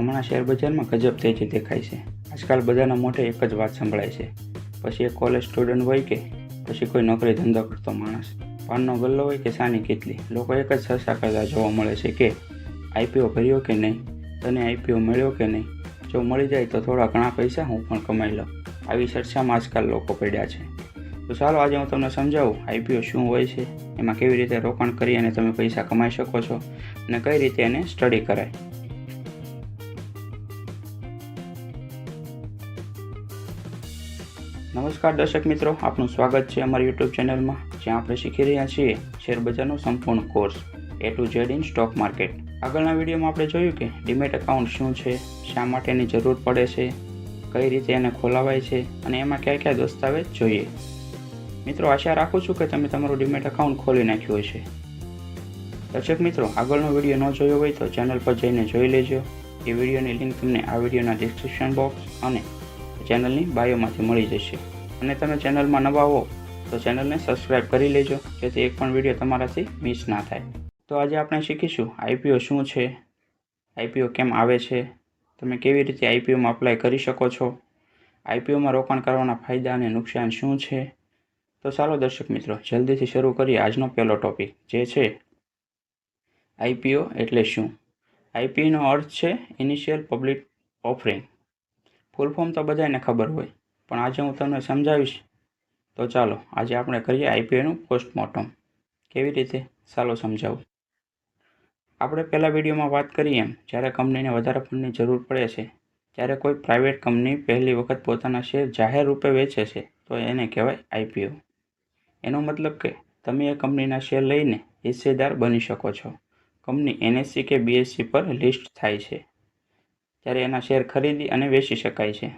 હમણાં શેર બજારમાં ગજબ તેજી દેખાય છે. આજકાલ બધાના મોઢે એક જ વાત સંભળાય છે. પછી એ કોલેજ સ્ટુડન્ટ હોય કે, પછી કોઈ નોકરી ધંધો કરતો માણસ. પાનનો ગલ્લો હોય કે સાની કેટલી. લોકો એક જ ચર્ચા કરતા જોવા મળે છે કે આઈપીઓ ભર્યો કે નહીં? તને આઈપીઓ મળ્યો કે નહીં? જો મળી જાય તો થોડા ઘણા પૈસા હું પણ કમાઈ લઉં. આવી ચર્ચામાં આજકાલ લોકો પડ્યા છે. તો ચાલો આજે હું તમને સમજાવું આઈપીઓ શું હોય છે? એમાં કેવી રીતે રોકાણ કરી અને તમે પૈસા કમાઈ શકો છો? અને કઈ રીતે એને સ્ટડી કરાય? નમસ્કાર દર્શક મિત્રો, આપનું સ્વાગત છે અમારી યુટ્યુબ ચેનલમાં, જ્યાં આપણે શીખી રહ્યા છીએ શેરબજારનો સંપૂર્ણ course A to Z in stock market આગળના વિડીયોમાં આપણે જોયું કે ડીમેટ એકાઉન્ટ શું છે, શા માટે એની જરૂર પડે છે, કઈ રીતે એને ખોલાવાય છે, અને એમાં કયા કયા દસ્તાવેજ જોઈએ. મિત્રો, આશા રાખું છું કે તમે તમારું ડીમેટ એકાઉન્ટ ખોલી નાખ્યું હશે. દર્શક મિત્રો, આગળનો વીડિયો ન જોયો હોય તો ચેનલ પર જઈને જોઈ લેજો. એ વિડીયોની લિંક તમને આ વિડીયોના ડિસ્ક્રિપ્શન બોક્સ અને ચેનલની બાયોમાંથી મળી જશે. અને તમે ચેનલમાં નવા હો, તો ચેનલને સબસ્ક્રાઇબ કરી લેજો, જેથી એક પણ વીડિયો તમારાથી મિસ ના થાય. તો આજે આપણે શીખીશું આઈપીઓ શું છે આઈપીઓ કેમ આવે છે, તમે કેવી રીતે આઈપીઓમાં અપ્લાય કરી શકો છો આઈપીઓમાં રોકાણ કરવાના ફાયદા અને નુકસાન શું છે. તો ચાલો દર્શક મિત્રો, જલ્દીથી શરૂ કરીએ આજનો પહેલો ટોપિક જે છે આઈપીઓ એટલે શું? આઈપીઓનો અર્થ છે initial public offering full form તો બધાને ખબર હોય પણ આજે હું તમને સમજાવીશ. તો ચાલો, આજે આપણે કરીએ આઈપીઓનું પોસ્ટમોર્ટમ કેવી રીતે? ચાલો સમજાવું. આપણે પહેલાં વિડીયોમાં વાત કરીએ એમ, જ્યારે કંપનીને વધારે ફંડની જરૂર પડે છે, ત્યારે કોઈ પ્રાઇવેટ કંપની પહેલી વખત પોતાના શેર જાહેર રૂપે વેચે છે, તો એને કહેવાય આઈપીઓ એનો મતલબ કે તમે એ કંપનીના શેર લઈને હિસ્સેદાર બની શકો છો. કંપની એનએસસી કે બીએસસી પર લિસ્ટ થાય છે, ત્યારે એના શેર ખરીદી અને વેચી શકાય છે.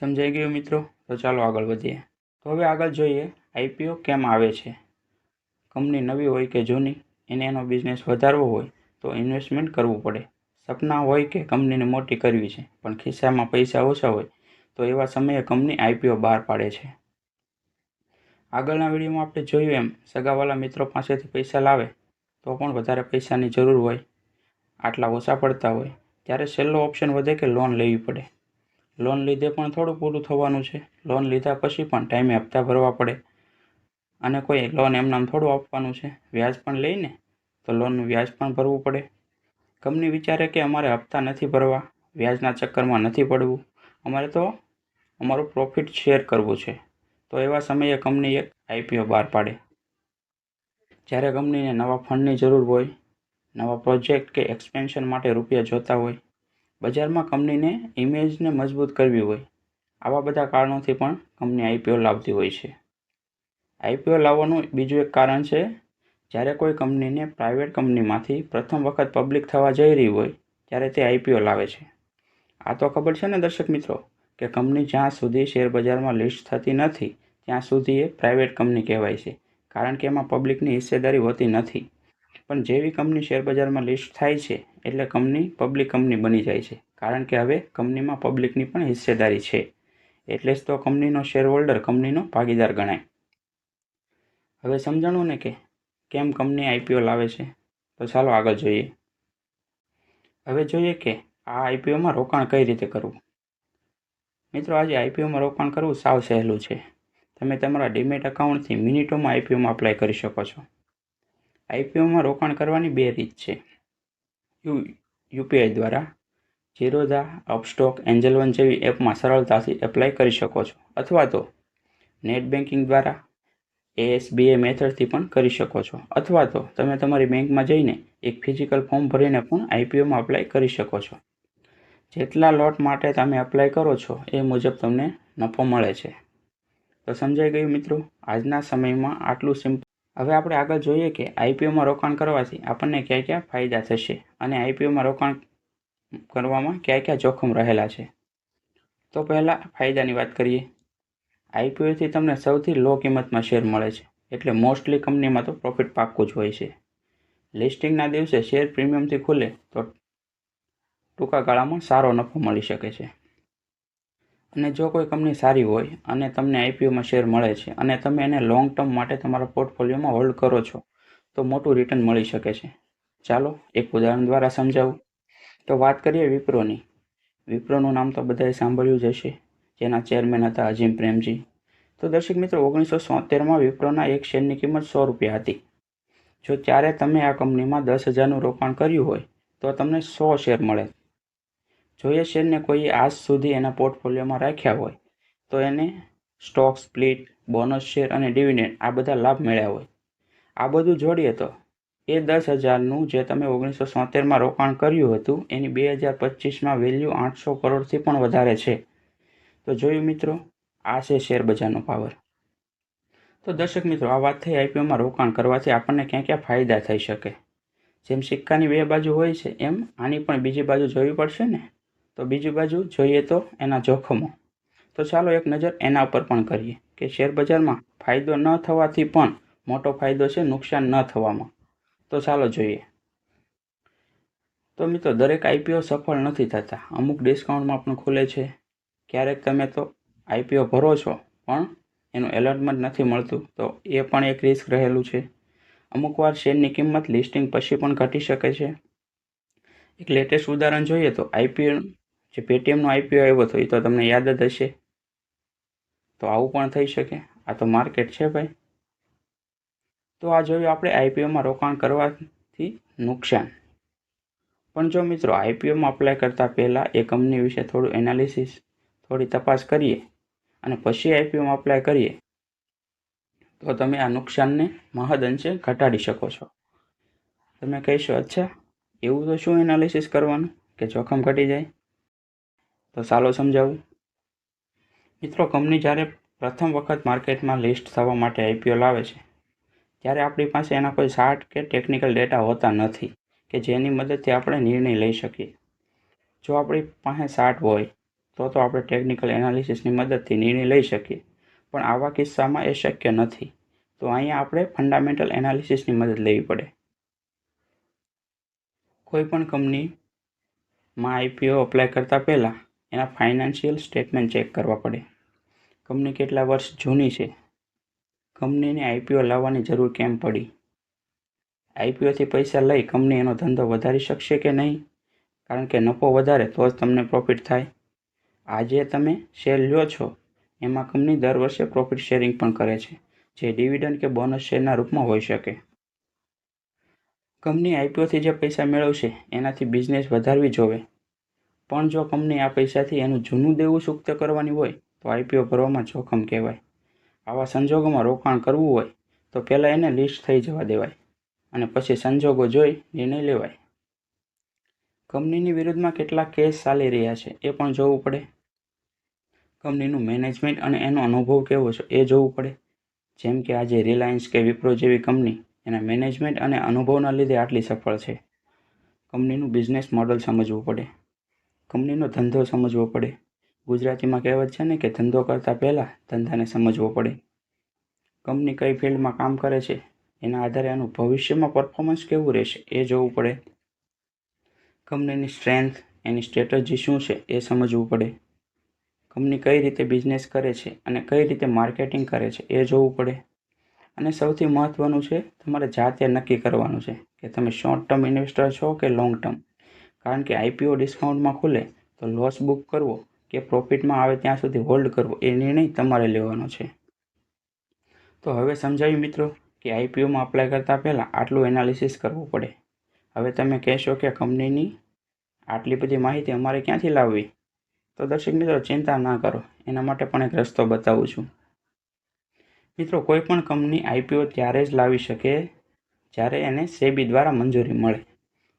સમજાઈ ગયું મિત્રો? તો ચાલો આગળ વધીએ. તો હવે આગળ જોઈએ આઈપીઓ કેમ આવે છે? કંપની નવી હોય કે જૂની? એને એનો બિઝનેસ વધારવો હોય તો ઇન્વેસ્ટમેન્ટ કરવું પડે. સપના હોય કે કંપનીને મોટી કરવી છે, પણ ખિસ્સામાં પૈસા ઓછા હોય તો એવા સમયે કંપની આઈપીઓ બહાર પાડે છે. આગળના વિડીયોમાં આપણે જોયું એમ, સગાવાલા મિત્રો પાસેથી પૈસા લાવે તો પણ વધારે પૈસાની જરૂર હોય. આટલા ઓછા પડતા હોય, ત્યારે છેલ્લો ઓપ્શન વધે કે લોન લેવી પડે? લોન લીધે પણ થોડું પૂરું થવાનું છે. લોન લીધા પછી પણ ટાઈમે હપ્તા ભરવા પડે. અને કોઈ લોન એમનામ થોડું આપવાનું છે. વ્યાજ પણ લઈને તો લોનનું વ્યાજ પણ ભરવું પડે. કંપની વિચારે કે અમારે હપ્તા નથી ભરવા, વ્યાજના ચક્કરમાં નથી પડવું. અમારે તો અમારું પ્રોફિટ શેર કરવું છે. તો એવા સમયે કંપની એક આઈપીઓ બહાર પાડે. જ્યારે કંપનીને નવા ફંડની જરૂર હોય, નવા પ્રોજેક્ટ કે એક્સપેન્શન માટે રૂપિયા જોતા હોય બજારમાં કંપનીને ઇમેજને મજબૂત કરવી હોય, આવા બધા કારણોથી પણ કંપની આઈપીઓ લાવતી હોય છે. આઈપીઓ લાવવાનું બીજું એક કારણ છે, જ્યારે કોઈ કંપનીને પ્રાઇવેટ કંપનીમાંથી પ્રથમ વખત પબ્લિક થવા જઈ રહી હોય, ત્યારે તે આઈપીઓ લાવે છે. આ તો ખબર છે ને દર્શક મિત્રો, કે કંપની જ્યાં સુધી શેર બજારમાં લિસ્ટ થતી નથી, ત્યાં સુધી એ પ્રાઇવેટ કંપની કહેવાય છે, કારણ કે એમાં પબ્લિકની હિસ્સેદારી હોતી નથી. પણ જેવી કંપની શેરબજારમાં લિસ્ટ થાય છે એટલે કંપની પબ્લિક કંપની બની જાય છે. કારણ કે હવે કંપનીમાં પબ્લિકની પણ હિસ્સેદારી છે. એટલે જ તો કંપનીનો શેર હોલ્ડર કંપનીનો ભાગીદાર ગણાય. હવે સમજાણું ને કે કેમ કંપની આઈપીઓ લાવે છે? તો ચાલો આગળ જોઈએ. હવે જોઈએ કે આ આઈપીઓમાં રોકાણ કઈ રીતે કરવું? મિત્રો, આજે આઈપીઓમાં રોકાણ કરવું સાવ સહેલું છે. તમે તમારા ડીમેટ એકાઉન્ટથી મિનિટોમાં આઈપીઓમાં અપ્લાય કરી શકો છો. આઈપીઓમાં રોકાણ કરવાની બે રીત છે. યુ, યુપીઆઈ દ્વારા જીરોધા, અપસ્ટોક એન્જલ વન જેવી એપમાં સરળતાથી એપ્લાય કરી શકો છો. અથવા તો નેટ બેન્કિંગ દ્વારા એએસબીએ મેથડથી પણ કરી શકો છો. અથવા તો તમે તમારી બેંકમાં જઈને એક ફિઝિકલ ફોર્મ ભરીને પણ આઈપીઓમાં અપ્લાય કરી શકો છો. જેટલા લોટ માટે તમે અપ્લાય કરો છો એ મુજબ તમને નફો મળે છે. તો સમજાઈ ગયું મિત્રો? આજના સમયમાં આટલું સિમ્પલ હવે આપણે આગળ જોઈએ કે આઈપીઓમાં રોકાણ કરવાથી આપણને કયા કયા ફાયદા થશે અને આઈપીઓમાં રોકાણ કરવામાં કયા કયા જોખમ રહેલા છે? તો પહેલાં ફાયદાની વાત કરીએ. આઈપીઓથી તમને સૌથી લો કિંમતમાં શેર મળે છે. એટલે મોસ્ટલી કંપનીમાં તો પ્રોફિટ પાક્કું જ હોય છે. લિસ્ટિંગના દિવસે શેર પ્રીમિયમથી ખુલે તો ટૂંકા ગાળામાં સારો નફો મળી શકે છે. અને જો કોઈ કંપની સારી હોય અને તમને આઈપીઓમાં શેર મળે છે અને તમે એને લોંગ ટર્મ માટે તમારા પોર્ટફોલિયોમાં હોલ્ડ કરો છો, તો મોટું રિટર્ન મળી શકે છે. ચાલો એક ઉદાહરણ દ્વારા સમજાવું. તો વાત કરીએ વિપ્રોની. વિપ્રોનું નામ તો બધાએ સાંભળ્યું જ હશે, જેના ચેરમેન હતા અજીમ પ્રેમજી. તો દર્શક મિત્રો, ઓગણીસો સોતેરમાં વિપ્રોના એક શેરની કિંમત સો રૂપિયા હતી. જો ત્યારે તમે આ કંપનીમાં દસ હજારનું રોકાણ કર્યું હોય, તો તમને સો શેર મળે. જો એ શેરને કોઈએ આજ સુધી એના પોર્ટફોલિયોમાં રાખ્યા હોય, તો એને સ્ટોક સ્પ્લિટ, બોનસ શેર અને ડિવિડન્ડ આ બધા લાભ મળ્યા હોય. આ બધું જોડીએ તો એ દસ હજારનું જે તમે ઓગણીસો સોતેરમાં રોકાણ કર્યું હતું, એની બે હજાર પચીસમાં વેલ્યુ આઠસો કરોડથી પણ વધારે છે. તો જોયું મિત્રો, આ છે શેર બજારનો પાવર. તો દર્શક મિત્રો, આ વાત થઈ આઈપીઓમાં રોકાણ કરવાથી આપણને ક્યાં ક્યાં ફાયદા થઈ શકે? જેમ સિક્કાની બે બાજુ હોય છે એમ, આની પણ બીજી બાજુ જોવી પડશે ને? તો બીજી બાજુ જોઈએ તો એના જોખમો. તો ચાલો એક નજર એના ઉપર પણ કરીએ કે શેર બજારમાં ફાયદો ન થવાથી પણ મોટો ફાયદો છે નુકસાન ન થવામાં. તો ચાલો જોઈએ. તો મિત્રો, દરેક આઈપીઓ સફળ નથી થતા. અમુક ડિસ્કાઉન્ટમાં પણ ખુલે છે. ક્યારેક તમે તો આઈપીઓ ભરો છો, પણ એનું એલર્ટમેન્ટ નથી મળતું. તો એ પણ એક રિસ્ક રહેલું છે. અમુક વાર શેરની કિંમત લિસ્ટિંગ પછી પણ ઘટી શકે છે. એક લેટેસ્ટ ઉદાહરણ જોઈએ તો આઈપીઓ જે પેટીએમનો આઈપીઓ આવ્યો હતો, એ તો તમને યાદ જ હશે. તો આવું પણ થઈ શકે. આ તો માર્કેટ છે ભાઈ. તો આ જોયું આપણે આઈપીઓમાં રોકાણ કરવાથી નુકસાન. પણ જો મિત્રો આઈપીઓમાં અપ્લાય કરતાં પહેલાં એ કંપની વિશે થોડું એનાલિસિસ થોડી તપાસ કરીએ અને પછી આઈપીઓમાં અપ્લાય કરીએ, તો તમે આ નુકસાનને મહદ અંશે ઘટાડી શકો છો. તમે કહીશો, અચ્છા, એવું તો શું એનાલિસિસ કરવાનું? કે જોખમ ઘટી જાય? તો ચાલો સમજાવું. મિત્રો, કંપની જ્યારે પ્રથમ વખત માર્કેટમાં લિસ્ટ થવા માટે આઈપીઓ લાવે છે, ત્યારે આપણી પાસે એના કોઈ શાર્ટ કે ટેકનિકલ ડેટા હોતા નથી કે જેની મદદથી આપણે નિર્ણય લઈ શકીએ. જો આપણી પાસે શાર્ટ હોય, તો તો આપણે ટેકનિકલ એનાલિસિસની મદદથી નિર્ણય લઈ શકીએ, પણ આવા કિસ્સામાં એ શક્ય નથી. તો અહીંયા આપણે ફંડામેન્ટલ એનાલિસિસની મદદ લેવી પડે. કોઈ પણ કંપનીમાં આઈપીઓ અપ્લાય કરતાં પહેલાં એના ફાઇનાન્શિયલ સ્ટેટમેન્ટ ચેક કરવા પડે. કંપની કેટલા વર્ષ જૂની છે? કંપનીને આઈપીઓ લાવવાની જરૂર કેમ પડી? આઈપીઓથી પૈસા લઈ કંપની એનો ધંધો વધારી શકશે કે નહીં? કારણ કે નફો વધારે તો જ તમને પ્રોફિટ થાય. આજે તમે શેર લ્યો છો, એમાં કંપની દર વર્ષે પ્રોફિટ શેરિંગ પણ કરે છે, જે ડિવિડન્ડ કે બોનસ શેરના રૂપમાં હોઈ શકે. કંપની આઈપીઓથી જે પૈસા મેળવશે, એનાથી બિઝનેસ વધારવી જોવે. પણ જો કંપની આ પૈસાથી એનું જૂનું દેવું સૂક્ત કરવાની હોય, તો આઈપીઓ ભરવામાં જોખમ કહેવાય. આવા સંજોગોમાં રોકાણ કરવું હોય, તો પહેલાં એને લિસ્ટ થઈ જવા દેવાય અને પછી સંજોગો જોઈ નિર્ણય લેવાય. કંપનીની વિરુદ્ધમાં કેટલા કેસ ચાલી રહ્યા છે, એ પણ જોવું પડે. કંપનીનું મેનેજમેન્ટ અને એનો અનુભવ કેવો છે, એ જોવું પડે. જેમ કે આજે રિલાયન્સ કે વિપ્રો જેવી કંપની એના મેનેજમેન્ટ અને અનુભવના લીધે આટલી સફળ છે. કંપનીનું બિઝનેસ મોડલ સમજવું પડે. કંપનીનો ધંધો સમજવો પડે. ગુજરાતીમાં કહેવત છે ને કે ધંધો કરતાં પહેલાં ધંધાને સમજવો પડે. કંપની કઈ ફિલ્ડમાં કામ કરે છે, એના આધારે એનું ભવિષ્યમાં પરફોર્મન્સ કેવું રહેશે, એ જોવું પડે. કંપનીની સ્ટ્રેન્થ એની સ્ટ્રેટજી શું છે, એ સમજવું પડે. કંપની કઈ રીતે બિઝનેસ કરે છે અને કઈ રીતે માર્કેટિંગ કરે છે, એ જોવું પડે. અને સૌથી મહત્ત્વનું છે, તમારે જાતે નક્કી કરવાનું છે કે તમે શોર્ટ ટર્મ ઇન્વેસ્ટર છો કે લોંગ ટર્મ કારણ કે આઈપીઓ ડિસ્કાઉન્ટમાં ખુલે તો લોસ બુક કરવો કે પ્રોફિટમાં આવે ત્યાં સુધી હોલ્ડ કરવો એ નિર્ણય તમારે લેવાનો છે. તો હવે સમજાવ્યું મિત્રો કે આઈપીઓમાં અપ્લાય કરતાં પહેલાં આટલું એનાલિસિસ કરવું પડે. હવે તમે કહેશો કે કંપનીની આટલી બધી માહિતી અમારે ક્યાંથી લાવવી? તો દર્શક મિત્રો, ચિંતા ના કરો. એના માટે પણ એક રસ્તો બતાવું છું. મિત્રો, કોઈ પણ કંપની આઈપીઓ ત્યારે જ લાવી શકે જ્યારે એને સેબી દ્વારા મંજૂરી મળે.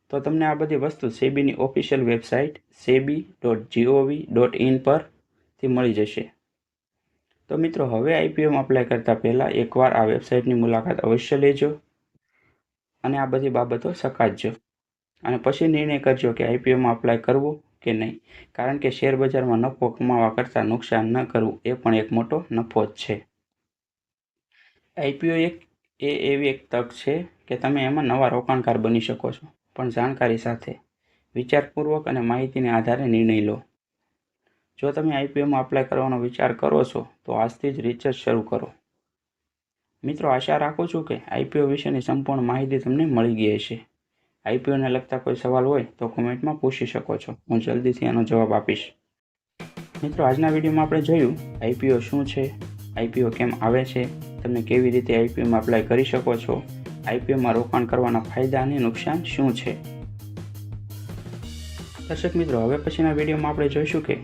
તો તમને આ બધી વસ્તુ સેબીની official website SEBI dot G O V dot in પરથી મળી જશે. તો મિત્રો, હવે આઈપીઓમાં અપ્લાય કરતાં પહેલાં એકવાર આ વેબસાઇટની મુલાકાત અવશ્ય લેજો અને આ બધી બાબતો ચકાસજો અને પછી નિર્ણય કરજો કે આઈપીઓમાં અપ્લાય કરવું કે નહીં. કારણ કે શેર બજારમાં નફો કમાવા કરતાં નુકસાન ન કરવું એ પણ એક મોટો નફો જ છે. આઈપીઓ એક એ એવી એક તક છે કે તમે એમાં નવા રોકાણકાર બની શકો છો. પણ જાણકારી સાથે. વિચારપૂર્વક અને માહિતીને આધારે નિર્ણય લો. જો તમે આઈપીઓમાં અપ્લાય કરવાનો વિચાર કરો છો, તો આજથી જ રિસર્ચ શરૂ કરો. મિત્રો, આશા રાખું છું કે આઈપીઓ વિશેની સંપૂર્ણ માહિતી તમને મળી ગઈ હશે. આઈપીઓને લગતા કોઈ સવાલ હોય, તો કોમેન્ટમાં પૂછી શકો છો. હું જલ્દીથી એનો જવાબ આપીશ. મિત્રો, આજના વિડીયોમાં આપણે જોયું આઈપીઓ શું છે આઈપીઓ કેમ આવે છે, તમે કેવી રીતે આઈપીઓમાં અપ્લાય કરી શકો છો આઈપીઓમાં રોકાણ કરવાના ફાયદા અને નુકસાન શું છે? દર્શક મિત્રો, હવે પછીના વિડીયોમાં આપણે જોઈશું કે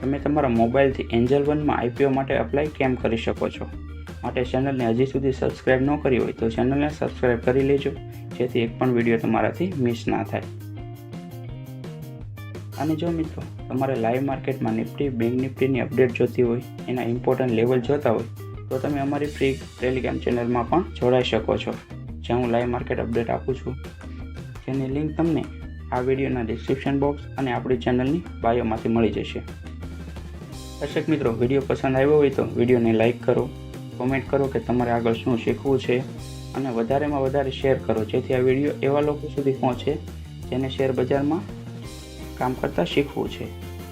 તમે તમારા મોબાઈલથી એન્જલ વનમાં આઈપીઓ માટે અપ્લાય કેમ કરી શકો છો? માટે ચેનલને હજી સુધી સબસ્ક્રાઇબ ન કરી હોય તો ચેનલને સબસ્ક્રાઇબ કરી લેજો, જેથી એક પણ વીડિયો તમારાથી મિસ ના થાય. અને જો મિત્રો, તમારે લાઈવ માર્કેટમાં નિફ્ટી, બેંક નિફ્ટીની અપડેટ જોતી હોય, એના ઇમ્પોર્ટન્ટ લેવલ જોતા હોય, તો તમે અમારી ફ્રી ટેલિગ્રામ ચેનલમાં પણ જોડાઈ શકો છો. જ્યાં હું લાઈવ માર્કેટ અપડેટ આપું છું. જેની લિંક તમને આ વિડીયોના ડિસ્ક્રિપ્શન બોક્સ અને આપણી ચેનલની બાયોમાંથી મળી જશે. દર્શક મિત્રો, વીડિયો પસંદ આવ્યો હોય તો વિડીયોને લાઇક કરો કોમેન્ટ કરો કે તમારે આગળ શું શીખવું છે અને વધારેમાં વધારે શેર કરો, જેથી આ વીડિયો એવા લોકો સુધી પહોંચે જેને શેર બજારમાં કામ કરતાં શીખવું છે.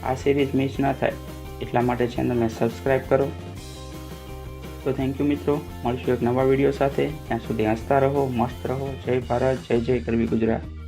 આ સિરીઝ મિસ ના થાય, એટલા માટે ચેનલને સબસ્ક્રાઈબ કરો તો થેન્ક યુ મિત્રો. મળશું એક નવા વીડિયો સાથે. ત્યાં સુધી હસતા રહો, મસ્ત રહો. જય ભારત, જય જય કરવી ગુજરાત.